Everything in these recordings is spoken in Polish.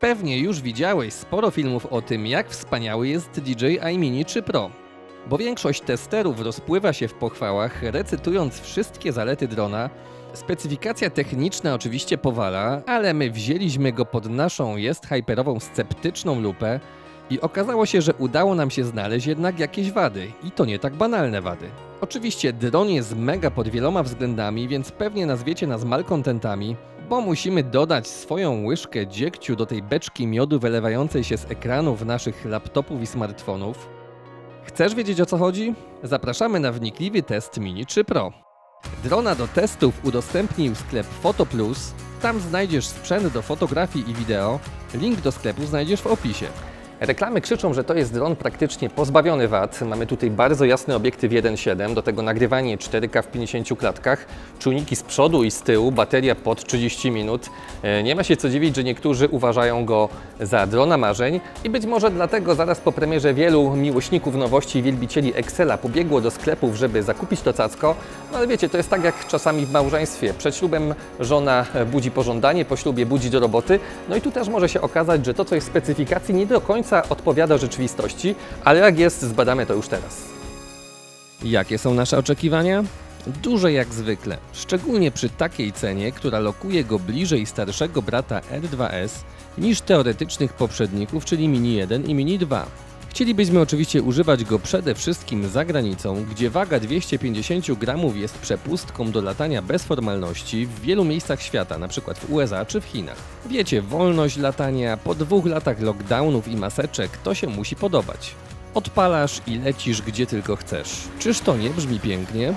Pewnie już widziałeś sporo filmów o tym, jak wspaniały jest DJI Mini 3 Pro. Bo większość testerów rozpływa się w pochwałach, recytując wszystkie zalety drona. Specyfikacja techniczna oczywiście powala, ale my wzięliśmy go pod naszą jest hyperową sceptyczną lupę i okazało się, że udało nam się znaleźć jednak jakieś wady i to nie tak banalne wady. Oczywiście dron jest mega pod wieloma względami, więc pewnie nazwiecie nas malkontentami, bo musimy dodać swoją łyżkę dziegciu do tej beczki miodu wylewającej się z ekranów naszych laptopów i smartfonów. Chcesz wiedzieć o co chodzi? Zapraszamy na wnikliwy test Mini 3 Pro. Drona do testów udostępnił sklep PhotoPlus. Tam znajdziesz sprzęt do fotografii i wideo. Link do sklepu znajdziesz w opisie. Reklamy krzyczą, że to jest dron praktycznie pozbawiony wad. Mamy tutaj bardzo jasny obiektyw 1.7, do tego nagrywanie 4K w 50 klatkach, czujniki z przodu i z tyłu, bateria pod 30 minut. E, Nie ma się co dziwić, że niektórzy uważają go za drona marzeń i być może dlatego zaraz po premierze wielu miłośników nowości i wielbicieli Excela pobiegło do sklepów, żeby zakupić to cacko. No ale wiecie, to jest tak jak czasami w małżeństwie. Przed ślubem żona budzi pożądanie, po ślubie budzi do roboty. No i tu też może się okazać, że to, co jest w specyfikacji, nie do końca odpowiada rzeczywistości, ale jak jest, zbadamy to już teraz. Jakie są nasze oczekiwania? Duże jak zwykle, szczególnie przy takiej cenie, która lokuje go bliżej starszego brata R2S niż teoretycznych poprzedników, czyli Mini 1 i Mini 2. Chcielibyśmy oczywiście używać go przede wszystkim za granicą, gdzie waga 250 gramów jest przepustką do latania bez formalności w wielu miejscach świata, np. w USA czy w Chinach. Wiecie, wolność latania po dwóch latach lockdownów i maseczek to się musi podobać. Odpalasz i lecisz gdzie tylko chcesz. Czyż to nie brzmi pięknie?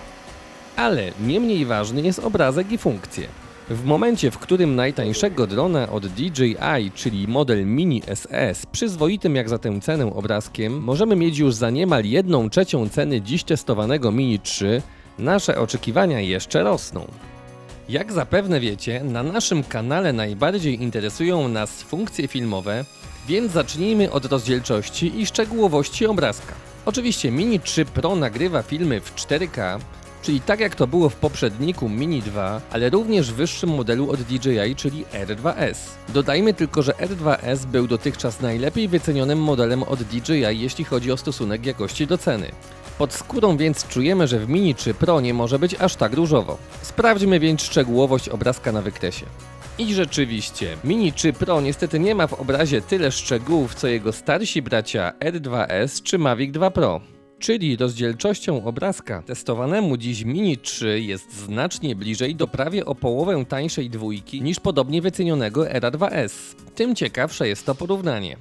Ale nie mniej ważny jest obrazek i funkcje. W momencie, w którym najtańszego drona od DJI, czyli model Mini SS, przyzwoitym jak za tę cenę obrazkiem, możemy mieć już za niemal 1 trzecią ceny dziś testowanego Mini 3, nasze oczekiwania jeszcze rosną. Jak zapewne wiecie, na naszym kanale najbardziej interesują nas funkcje filmowe, więc zacznijmy od rozdzielczości i szczegółowości obrazka. Oczywiście Mini 3 Pro nagrywa filmy w 4K, czyli tak jak to było w poprzedniku Mini 2, ale również w wyższym modelu od DJI, czyli R2S. Dodajmy tylko, że R2S był dotychczas najlepiej wycenionym modelem od DJI, jeśli chodzi o stosunek jakości do ceny. Pod skórą więc czujemy, że w Mini 3 Pro nie może być aż tak różowo. Sprawdźmy więc szczegółowość obrazka na wykresie. I rzeczywiście, Mini 3 Pro niestety nie ma w obrazie tyle szczegółów co jego starsi bracia R2S czy Mavic 2 Pro. Czyli rozdzielczością obrazka testowanemu dziś Mini 3 jest znacznie bliżej do prawie o połowę tańszej dwójki niż podobnie wycenionego Era2S. Tym ciekawsze jest to porównanie.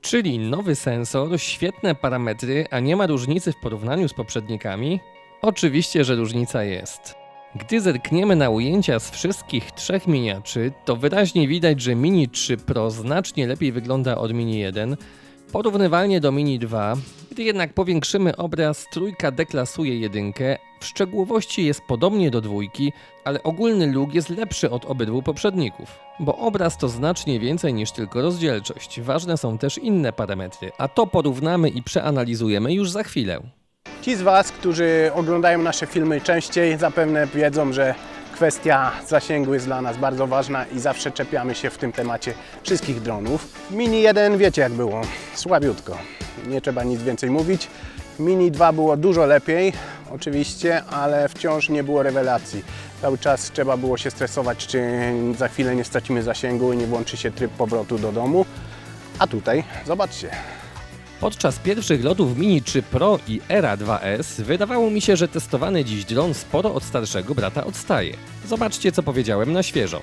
Czyli nowy sensor, świetne parametry, a nie ma różnicy w porównaniu z poprzednikami? Oczywiście, że różnica jest. Gdy zerkniemy na ujęcia z wszystkich trzech miniaczy, to wyraźnie widać, że Mini 3 Pro znacznie lepiej wygląda od Mini 1, porównywalnie do Mini 2. Gdy jednak powiększymy obraz, trójka deklasuje jedynkę, w szczegółowości jest podobnie do dwójki, ale ogólny look jest lepszy od obydwu poprzedników. Bo obraz to znacznie więcej niż tylko rozdzielczość, ważne są też inne parametry, a to porównamy i przeanalizujemy już za chwilę. Ci z Was, którzy oglądają nasze filmy częściej, zapewne wiedzą, że kwestia zasięgu jest dla nas bardzo ważna i zawsze czepiamy się w tym temacie wszystkich dronów. Mini 1 wiecie jak było, słabiutko, nie trzeba nic więcej mówić. Mini 2 było dużo lepiej, oczywiście, ale wciąż nie było rewelacji. Cały czas trzeba było się stresować, czy za chwilę nie stracimy zasięgu i nie włączy się tryb powrotu do domu. A tutaj, zobaczcie, Podczas pierwszych lotów Mini 3 Pro i Era 2S wydawało mi się, że testowany dziś dron sporo od starszego brata odstaje. Zobaczcie, co powiedziałem na świeżo.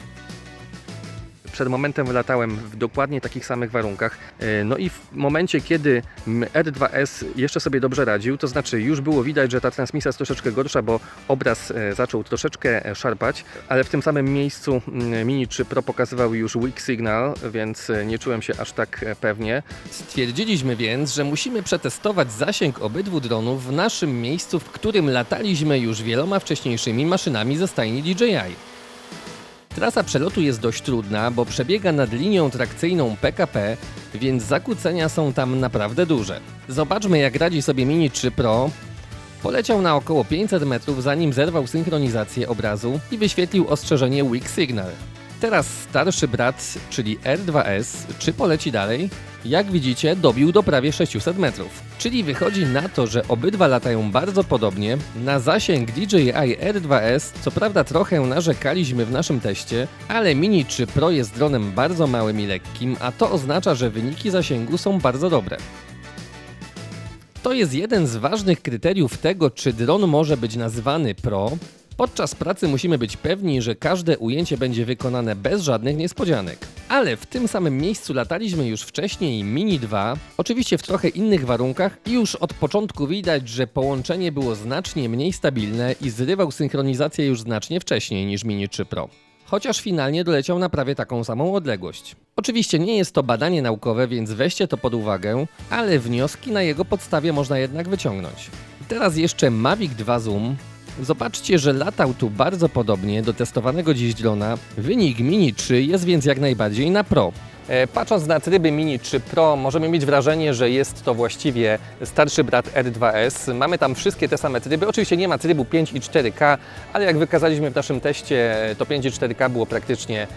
Przed momentem latałem w dokładnie takich samych warunkach. E, No i w momencie, kiedy m, R2S jeszcze sobie dobrze radził, to znaczy już było widać, że ta transmisja jest troszeczkę gorsza, bo obraz e, zaczął troszeczkę e, szarpać, ale w tym samym miejscu m, Mini 3 Pro pokazywał już weak signal, więc nie czułem się aż tak pewnie. Stwierdziliśmy więc, że musimy przetestować zasięg obydwu dronów w naszym miejscu, w którym lataliśmy już wieloma wcześniejszymi maszynami ze stajni DJI. Trasa przelotu jest dość trudna, bo przebiega nad linią trakcyjną PKP, więc zakłócenia są tam naprawdę duże. Zobaczmy jak radzi sobie Mini 3 Pro. Poleciał na około 500 metrów zanim zerwał synchronizację obrazu i wyświetlił ostrzeżenie Weak Signal. Teraz starszy brat, czyli R2S, czy poleci dalej? Jak widzicie, dobił do prawie 600 metrów. Czyli wychodzi na to, że obydwa latają bardzo podobnie. Na zasięg DJI R2S co prawda trochę narzekaliśmy w naszym teście, ale Mini 3 Pro jest dronem bardzo małym i lekkim, a to oznacza, że wyniki zasięgu są bardzo dobre. To jest jeden z ważnych kryteriów tego, czy dron może być nazwany Pro. Podczas pracy musimy być pewni, że każde ujęcie będzie wykonane bez żadnych niespodzianek. Ale w tym samym miejscu lataliśmy już wcześniej Mini 2, oczywiście w trochę innych warunkach i już od początku widać, że połączenie było znacznie mniej stabilne i zrywał synchronizację już znacznie wcześniej niż Mini 3 Pro. Chociaż finalnie doleciał na prawie taką samą odległość. Oczywiście nie jest to badanie naukowe, więc weźcie to pod uwagę, ale wnioski na jego podstawie można jednak wyciągnąć. Teraz jeszcze Mavic 2 Zoom. Zobaczcie, że latał tu bardzo podobnie do testowanego dziś drona. Wynik Mini 3 jest więc jak najbardziej na Pro. E, Patrząc na tryby Mini 3 Pro, możemy mieć wrażenie, że jest to właściwie starszy brat R2S. Mamy tam wszystkie te same tryby. Oczywiście nie ma trybu 5 i 4K, ale jak wykazaliśmy w naszym teście, to 5 i 4K było praktycznie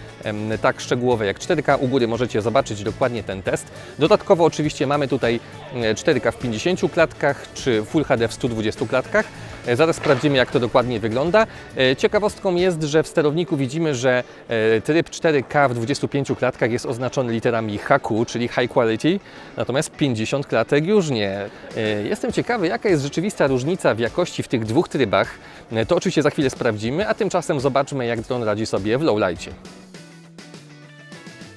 tak szczegółowe jak 4K. U góry możecie zobaczyć dokładnie ten test. Dodatkowo oczywiście mamy tutaj e, 4K w 50 klatkach, czy Full HD w 120 klatkach. E, Zaraz sprawdzimy, jak to dokładnie wygląda. E, Ciekawostką jest, że w sterowniku widzimy, że e, tryb 4K w 25 klatkach jest oznaczony literami HQ, czyli High Quality, natomiast 50 klatek już nie. Jestem ciekawy, jaka jest rzeczywista różnica w jakości w tych dwóch trybach. To oczywiście za chwilę sprawdzimy, a tymczasem zobaczmy, jak dron radzi sobie w lowlightie.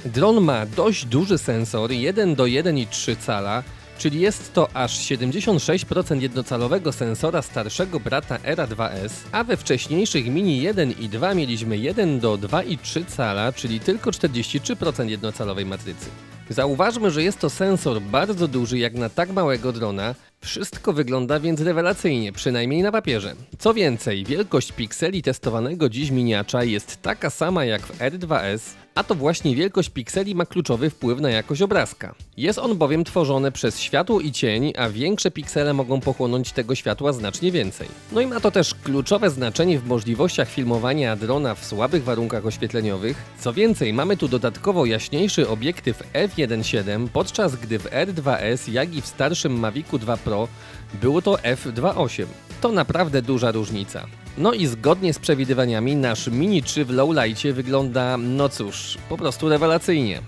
Dron ma dość duży sensor 1 do 1,3 cala, czyli jest to aż 76% jednocalowego sensora starszego brata Era 2S, a we wcześniejszych Mini 1 i 2 mieliśmy 1 do 2,3 cala, czyli tylko 43% jednocalowej matrycy. Zauważmy, że jest to sensor bardzo duży jak na tak małego drona. Wszystko wygląda więc rewelacyjnie, przynajmniej na papierze. Co więcej, wielkość pikseli testowanego dziś miniacza jest taka sama jak w R2S, a to właśnie wielkość pikseli ma kluczowy wpływ na jakość obrazka. Jest on bowiem tworzony przez światło i cień, a większe piksele mogą pochłonąć tego światła znacznie więcej. No i ma to też kluczowe znaczenie w możliwościach filmowania drona w słabych warunkach oświetleniowych. Co więcej, mamy tu dodatkowo jaśniejszy obiektyw f1.7, podczas gdy w R2S, jak i w starszym Mavicu 2 Pro było to f2.8. To naprawdę duża różnica. No i zgodnie z przewidywaniami nasz Mini 3 w lowlightie wygląda, no cóż, po prostu rewelacyjnie.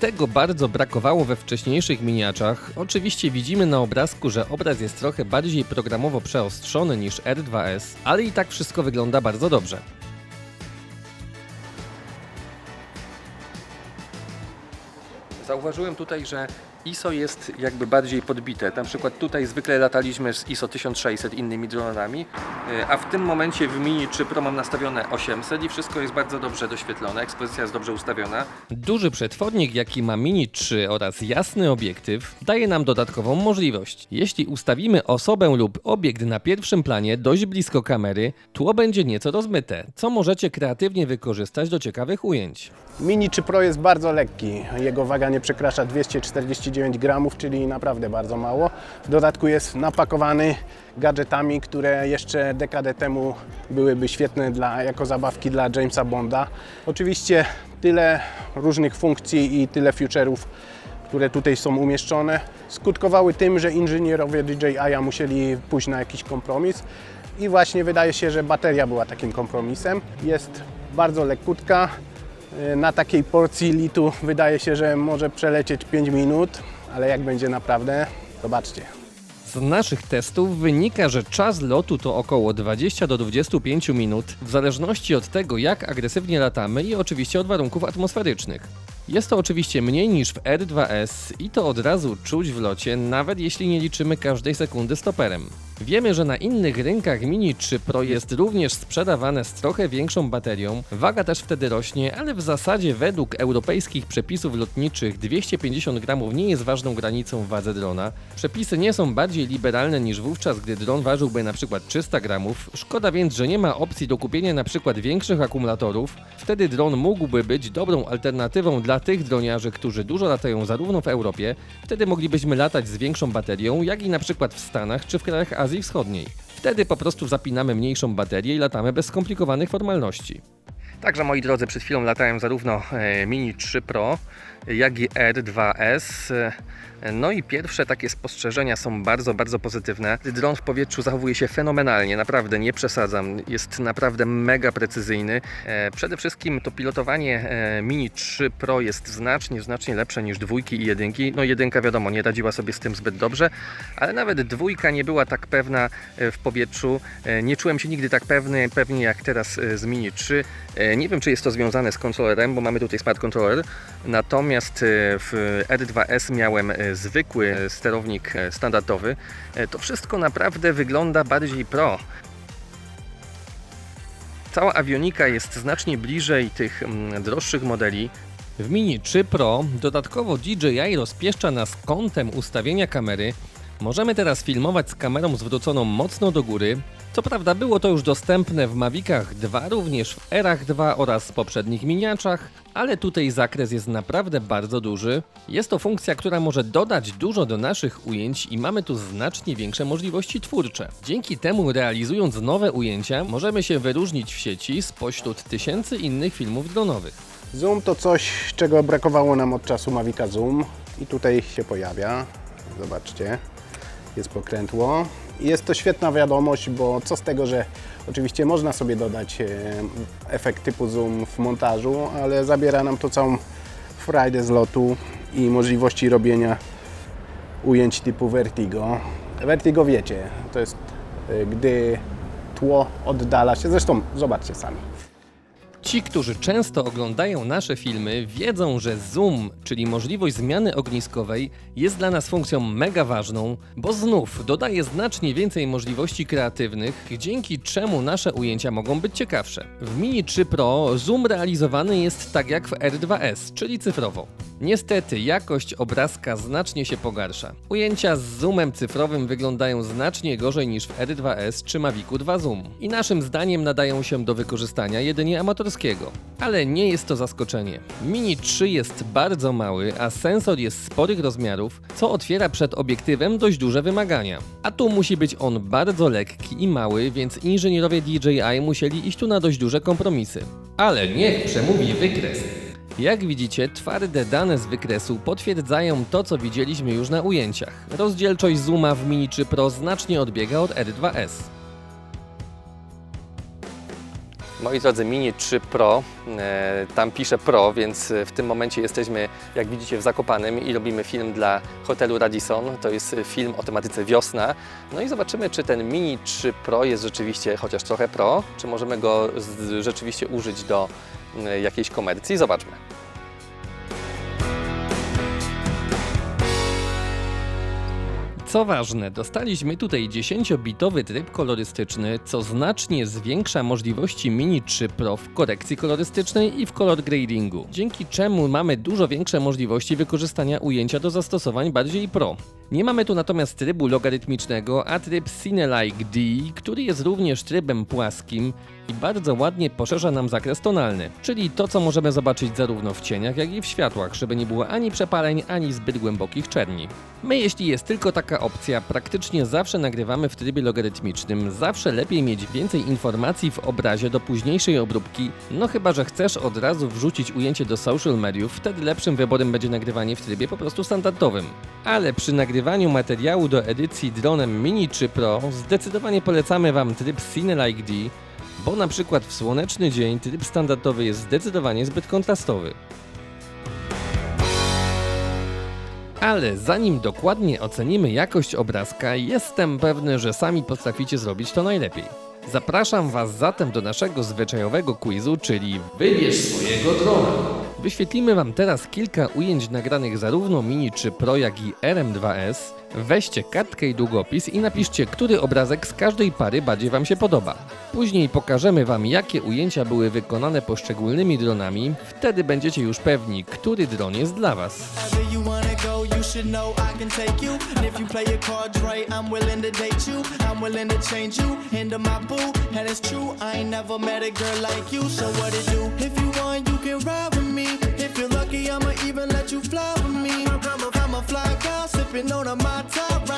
Tego bardzo brakowało we wcześniejszych miniaczach. Oczywiście widzimy na obrazku, że obraz jest trochę bardziej programowo przeostrzony niż R2S, ale i tak wszystko wygląda bardzo dobrze. Zauważyłem tutaj, że ISO jest jakby bardziej podbite. Na przykład tutaj zwykle lataliśmy z ISO 1600 innymi dronami, y, a w tym momencie w Mini 3 Pro mam nastawione 800 i wszystko jest bardzo dobrze doświetlone, ekspozycja jest dobrze ustawiona. Duży przetwornik, jaki ma Mini 3 oraz jasny obiektyw, daje nam dodatkową możliwość. Jeśli ustawimy osobę lub obiekt na pierwszym planie dość blisko kamery, tło będzie nieco rozmyte, co możecie kreatywnie wykorzystać do ciekawych ujęć. Mini 3 Pro jest bardzo lekki. Jego waga nie przekracza 249 gramów, czyli naprawdę bardzo mało. W dodatku jest napakowany gadżetami, które jeszcze dekadę temu byłyby świetne dla, jako zabawki dla Jamesa Bonda. Oczywiście tyle różnych funkcji i tyle feature'ów, które tutaj są umieszczone, skutkowały tym, że inżynierowie DJI musieli pójść na jakiś kompromis. I właśnie wydaje się, że bateria była takim kompromisem. Jest bardzo lekkutka, na takiej porcji litu wydaje się, że może przelecieć 5 minut, ale jak będzie naprawdę, zobaczcie. Z naszych testów wynika, że czas lotu to około 20 do 25 minut, w zależności od tego, jak agresywnie latamy i oczywiście od warunków atmosferycznych. Jest to oczywiście mniej niż w R2S i to od razu czuć w locie, nawet jeśli nie liczymy każdej sekundy stoperem. Wiemy, że na innych rynkach Mini 3 Pro jest również sprzedawane z trochę większą baterią, waga też wtedy rośnie, ale w zasadzie według europejskich przepisów lotniczych 250 gramów nie jest ważną granicą w wadze drona. Przepisy nie są bardziej liberalne niż wówczas, gdy dron ważyłby przykład 300 gramów. Szkoda więc, że nie ma opcji do kupienia przykład większych akumulatorów. Wtedy dron mógłby być dobrą alternatywą dla tych droniarzy, którzy dużo latają zarówno w Europie, wtedy moglibyśmy latać z większą baterią, jak i przykład w Stanach czy w krajach Azji Wschodniej. Wtedy po prostu zapinamy mniejszą baterię i latamy bez skomplikowanych formalności. Także moi drodzy, przed chwilą latałem zarówno e, Mini 3 Pro, jak i R2S. No i pierwsze takie spostrzeżenia są bardzo, bardzo pozytywne. Dron w powietrzu zachowuje się fenomenalnie, naprawdę nie przesadzam. Jest naprawdę mega precyzyjny. E, Przede wszystkim to pilotowanie e, Mini 3 Pro jest znacznie, znacznie lepsze niż dwójki i jedynki. No jedynka wiadomo, nie radziła sobie z tym zbyt dobrze, ale nawet dwójka nie była tak pewna e, w powietrzu. Nie czułem się nigdy tak pewny, pewnie jak teraz z Mini 3. E, Nie wiem, czy jest to związane z kontrolerem, bo mamy tutaj smart controller. Natomiast w R2S miałem zwykły sterownik e, standardowy. E, To wszystko naprawdę wygląda bardziej pro. Cała awionika jest znacznie bliżej tych mm, droższych modeli. W Mini 3 Pro dodatkowo DJI rozpieszcza nas kątem ustawienia kamery. Możemy teraz filmować z kamerą zwróconą mocno do góry. Co prawda było to już dostępne w Mavicach 2, również w Erach 2 oraz poprzednich miniaczach, ale tutaj zakres jest naprawdę bardzo duży. Jest to funkcja, która może dodać dużo do naszych ujęć i mamy tu znacznie większe możliwości twórcze. Dzięki temu realizując nowe ujęcia możemy się wyróżnić w sieci spośród tysięcy innych filmów dronowych. Zoom to coś, czego brakowało nam od czasu Mavica Zoom i tutaj się pojawia. Zobaczcie, jest pokrętło. Jest to świetna wiadomość, bo co z tego, że oczywiście można sobie dodać e, efekt typu zoom w montażu, ale zabiera nam to całą frajdę z lotu i możliwości robienia ujęć typu Vertigo. Vertigo wiecie, to jest e, gdy tło oddala się, zresztą zobaczcie sami. Ci, którzy często oglądają nasze filmy, wiedzą, że zoom, czyli możliwość zmiany ogniskowej, jest dla nas funkcją mega ważną, bo znów dodaje znacznie więcej możliwości kreatywnych, dzięki czemu nasze ujęcia mogą być ciekawsze. W Mini 3 Pro zoom realizowany jest tak jak w R2S, czyli cyfrowo. Niestety jakość obrazka znacznie się pogarsza. Ujęcia z zoomem cyfrowym wyglądają znacznie gorzej niż w R2S czy Mavicu 2 Zoom i naszym zdaniem nadają się do wykorzystania jedynie amatorskiego. Ale nie jest to zaskoczenie. Mini 3 jest bardzo mały, a sensor jest sporych rozmiarów, co otwiera przed obiektywem dość duże wymagania. A tu musi być on bardzo lekki i mały, więc inżynierowie DJI musieli iść tu na dość duże kompromisy. Ale niech przemówi wykres. Jak widzicie, twarde dane z wykresu potwierdzają to, co widzieliśmy już na ujęciach. Rozdzielczość zooma w Mini 3 Pro znacznie odbiega od R2S. Moi drodzy, Mini 3 Pro, e, tam pisze Pro, więc w tym momencie jesteśmy, jak widzicie, w Zakopanem i robimy film dla hotelu Radisson. To jest film o tematyce wiosna. No i zobaczymy, czy ten Mini 3 Pro jest rzeczywiście chociaż trochę pro, czy możemy go rzeczywiście użyć do e, jakiejś komercji. Zobaczmy. Co ważne, dostaliśmy tutaj 10-bitowy tryb kolorystyczny, co znacznie zwiększa możliwości Mini 3 Pro w korekcji kolorystycznej i w color gradingu, dzięki czemu mamy dużo większe możliwości wykorzystania ujęcia do zastosowań bardziej pro. Nie mamy tu natomiast trybu logarytmicznego, a tryb Cine-like D, który jest również trybem płaskim i bardzo ładnie poszerza nam zakres tonalny, czyli to co możemy zobaczyć zarówno w cieniach, jak i w światłach, żeby nie było ani przepaleń, ani zbyt głębokich czerni. My jeśli jest tylko taka opcja, praktycznie zawsze nagrywamy w trybie logarytmicznym, zawsze lepiej mieć więcej informacji w obrazie do późniejszej obróbki, no chyba, że chcesz od razu wrzucić ujęcie do social mediów, wtedy lepszym wyborem będzie nagrywanie w trybie po prostu standardowym. Ale przy nagrywaniu materiału do edycji dronem Mini 3 Pro zdecydowanie polecamy Wam tryb Cine-like D, bo na przykład w słoneczny dzień tryb standardowy jest zdecydowanie zbyt kontrastowy. Ale zanim dokładnie ocenimy jakość obrazka, jestem pewny, że sami potraficie zrobić to najlepiej. Zapraszam Was zatem do naszego zwyczajowego quizu, czyli Wybierz swojego drona. Wyświetlimy Wam teraz kilka ujęć nagranych zarówno Mini 3 Pro, jak i RM2S. Weźcie kartkę i długopis i napiszcie, który obrazek z każdej pary bardziej Wam się podoba. Później pokażemy Wam, jakie ujęcia były wykonane poszczególnymi dronami. Wtedy będziecie już pewni, który dron jest dla Was. Should know I can take you. And if you play your cards right, I'm willing to date you. I'm willing to change you into my boo. And it's true, I ain't never met a girl like you. So what it do? If you want, you can ride with me. If you're lucky, I'ma even let you fly with me. I'm a, fly guy, sipping on a my top,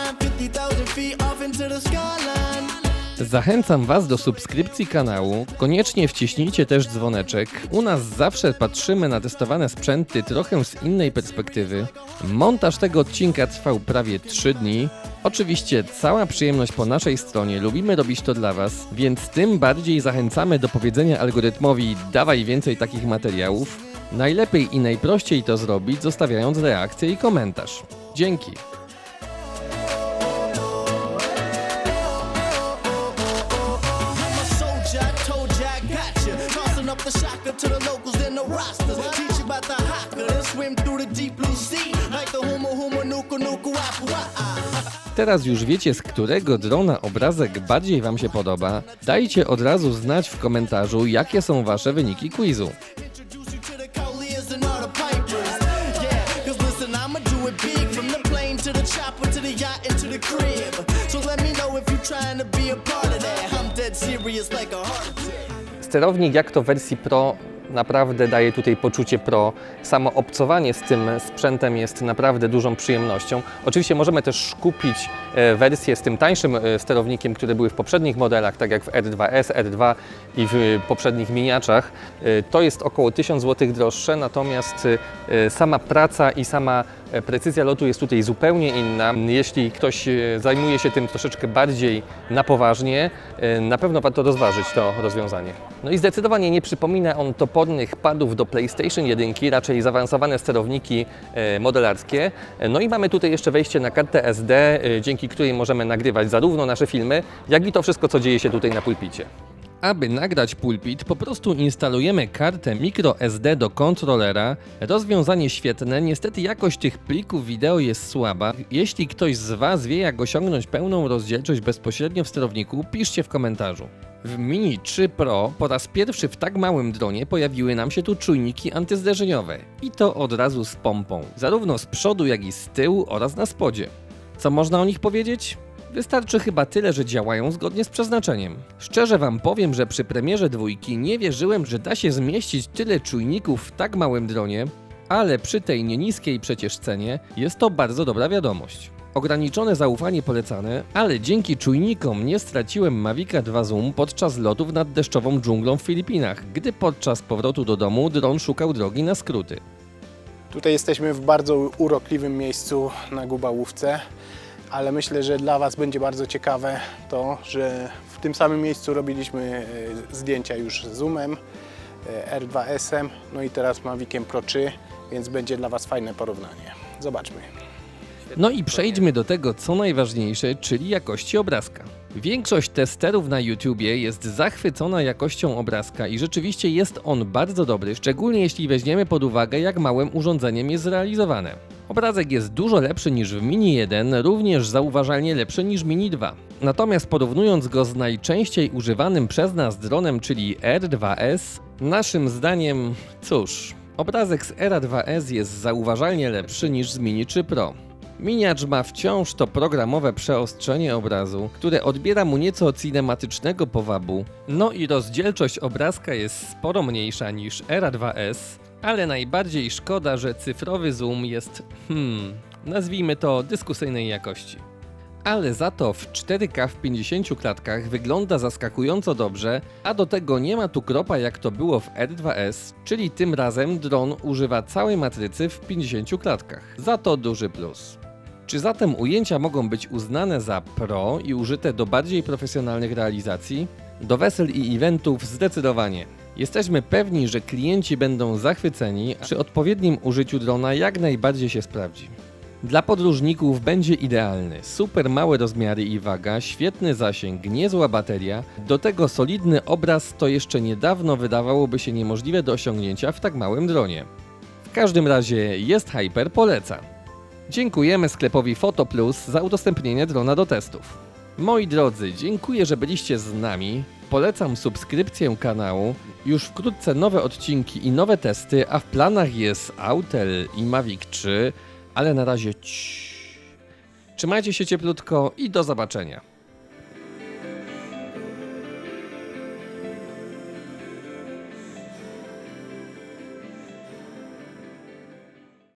Zachęcam Was do subskrypcji kanału. Koniecznie wciśnijcie też dzwoneczek. U nas zawsze patrzymy na testowane sprzęty trochę z innej perspektywy. Montaż tego odcinka trwał prawie 3 dni. Oczywiście cała przyjemność po naszej stronie, lubimy robić to dla Was, więc tym bardziej zachęcamy do powiedzenia algorytmowi dawaj więcej takich materiałów. Najlepiej i najprościej to zrobić zostawiając reakcję i komentarz. Dzięki! The shocker to the locals the rosters. Teach you about the haka, then swim through the deep blue sea. Like the humo humo nuku nuku. Teraz już wiecie, z którego drona obrazek bardziej Wam się podoba. Dajcie od razu znać w komentarzu, jakie są Wasze wyniki quizu. Trying to be a part of that. I'm dead serious like a heart. Sterownik jak to w wersji Pro naprawdę daje tutaj poczucie Pro. Samo obcowanie z tym sprzętem jest naprawdę dużą przyjemnością. Oczywiście możemy też kupić e, wersję z tym tańszym e, sterownikiem, które były w poprzednich modelach, tak jak w R2S, R2 i w e, poprzednich miniaczach. To jest około 1000 zł droższe, natomiast sama praca i sama precyzja lotu jest tutaj zupełnie inna. Jeśli ktoś e, zajmuje się tym troszeczkę bardziej na poważnie, e, na pewno warto rozważyć to rozwiązanie. No i zdecydowanie nie przypomina on topornych padów do PlayStation 1, raczej zaawansowane sterowniki e, modelarskie. E, No i mamy tutaj jeszcze wejście na kartę SD, e, dzięki której możemy nagrywać zarówno nasze filmy, jak i to wszystko, co dzieje się tutaj na pulpicie. Aby nagrać pulpit, po prostu instalujemy kartę microSD do kontrolera. Rozwiązanie świetne, niestety jakość tych plików wideo jest słaba. Jeśli ktoś z Was wie, jak osiągnąć pełną rozdzielczość bezpośrednio w sterowniku, piszcie w komentarzu. W Mini 3 Pro po raz pierwszy w tak małym dronie pojawiły nam się tu czujniki antyzderzeniowe. I to od razu z pompą, zarówno z przodu, jak i z tyłu oraz na spodzie. Co można o nich powiedzieć? Wystarczy chyba tyle, że działają zgodnie z przeznaczeniem. Szczerze wam powiem, że przy premierze dwójki nie wierzyłem, że da się zmieścić tyle czujników w tak małym dronie, ale przy tej nieniskiej przecież cenie jest to bardzo dobra wiadomość. Ograniczone zaufanie polecane, ale dzięki czujnikom nie straciłem Mavica 2 Zoom podczas lotów nad deszczową dżunglą w Filipinach, gdy podczas powrotu do domu dron szukał drogi na skróty. Tutaj jesteśmy w bardzo urokliwym miejscu na Gubałówce, ale myślę, że dla Was będzie bardzo ciekawe to, że w tym samym miejscu robiliśmy e, zdjęcia już z Zoomem, e, R2S-em, no i teraz Maviciem Pro 3, więc będzie dla Was fajne porównanie. Zobaczmy. No i przejdźmy do tego, co najważniejsze, czyli jakości obrazka. Większość testerów na YouTubie jest zachwycona jakością obrazka i rzeczywiście jest on bardzo dobry, szczególnie jeśli weźmiemy pod uwagę, jak małym urządzeniem jest zrealizowane. Obrazek jest dużo lepszy niż w Mini 1, również zauważalnie lepszy niż Mini 2. Natomiast porównując go z najczęściej używanym przez nas dronem, czyli R2S, naszym zdaniem, cóż, obrazek z R2S jest zauważalnie lepszy niż z Mini 3 Pro. Miniacz ma wciąż to programowe przeostrzenie obrazu, które odbiera mu nieco cinematycznego powabu. No i rozdzielczość obrazka jest sporo mniejsza niż Era 2S, ale najbardziej szkoda, że cyfrowy zoom jest, hmm, nazwijmy to dyskusyjnej jakości. Ale za to w 4K w 50 klatkach wygląda zaskakująco dobrze, a do tego nie ma tu kropa jak to było w R2S, czyli tym razem dron używa całej matrycy w 50 klatkach. Za to duży plus. Czy zatem ujęcia mogą być uznane za pro i użyte do bardziej profesjonalnych realizacji? Do wesel i eventów zdecydowanie. Jesteśmy pewni, że klienci będą zachwyceni, a przy odpowiednim użyciu drona jak najbardziej się sprawdzi. Dla podróżników będzie idealny. Super małe rozmiary i waga, świetny zasięg, niezła bateria, do tego solidny obraz to jeszcze niedawno wydawałoby się niemożliwe do osiągnięcia w tak małym dronie. W każdym razie jest Hyper poleca. Dziękujemy sklepowi PhotoPlus za udostępnienie drona do testów. Moi drodzy, dziękuję, że byliście z nami. Polecam subskrypcję kanału. Już wkrótce nowe odcinki i nowe testy, a w planach jest Autel i Mavic 3, ale na razie ciii. Trzymajcie się cieplutko i do zobaczenia.